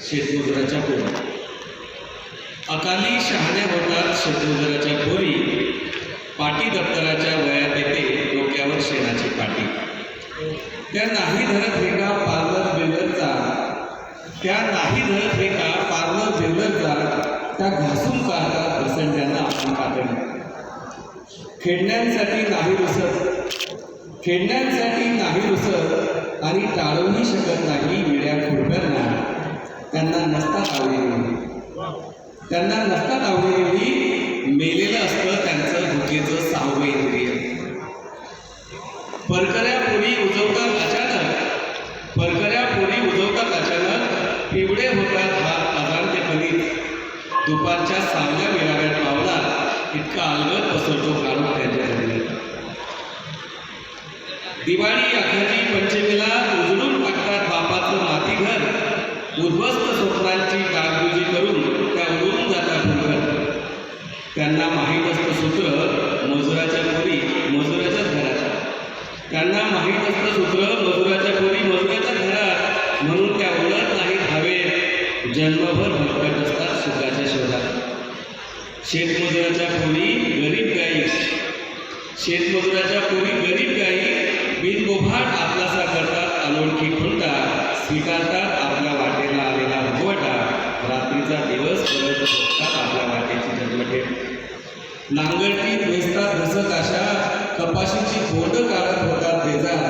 शेतमजुराच्या पोरी. अकाली शहाण्या होतात शेतमजुराच्या पोरी पाटी दप्तराच्या वयात येते डोक्यावर शेणाची पाटी. त्या नाही धरत हे का पार्लर बिल्डरचा त्या नाही धरत हे का पार्लर बिल्डरचा त्या घासून काढतात घसंड्यांना आपण कातडी खेळण्यांसाठी नाही रुसत. खेळण्यांसाठी नाही रुसत आणि टाळूही शकत नाही विड्या खुरप्यांना. त्यांना नसतात आवडलेली त्यांना नसतात आवडलेली मेलेलं असतं त्यांचं भुकेचं सहावं इंद्रिय परकऱ्या पोरी उजवतात अचानक परकऱ्या पोरी उजवतात अचानक पिवळे होतात हात अजाणतेपणी दुपारच्या सावल्या मिळाव्यात पावला इतका अलगद पसरतो काढून त्यांच्या दिवाळी अखेरी उद्ध्वस्त स्वप्नांची डागबुजी करून त्या उडून जातात घर त्यांना माहीत असतं सूत्र मजुराच्या पोरी मजुराच्याच घरात. त्यांना माहीत असतं सूत्र मजुराच्या पोरी मजुराच्या घरात. म्हणून त्या उलट नाहीत हवे जन्मभर भटकत असतात सुखाच्या शोधात. शेतमजुराच्या पोरी गरीब गाई. शेतमजुराच्या पोरी गरीब गाई. बिनगोभाट आपलासा करतात अनोळखी खुंटा स्वीकारतात रात्रीचा दिवस परत बघतात आपल्या वाटेची जन्मठेप नांगरटी वेचतात धसत अशा कपाशीची बोंड काढत होतात बेजार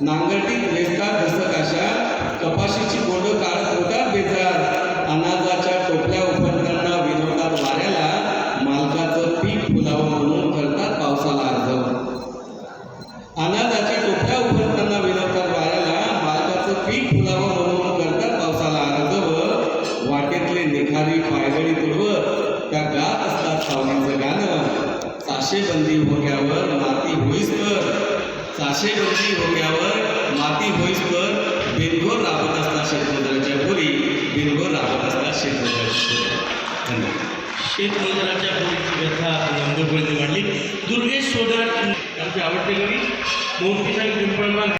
नांगरटीत वेचतात धसत अशा कपाशीची बोंड काढत होतात बेजार अनाजाच्या टोपल्या उपरताना विनवतात वाऱ्याला मालकाचं पीक फुलावं म्हणून करतात पावसाला अर्जवून अनाजाच्या टोपल्या उपरताना विनवतात वाऱ्याला मालकाचं पीक फुलावं म्हणून गाणं चाशेबंदी होक्यावर माती होईस्तर चाशेबंदी होक्यावर माती होईस्तर बिनघोर राबत असता शेतमजुराच्या पुरी बिनघोर राबत असतात शेतमजुराच्या धन्यवाद. शेतमजुराच्या पोरीची व्यथा नंदुरपर्यंत मांडली दुर्गेश सोडर आमचे आवडते कवी मूर्तीसाहेब पिंपळमान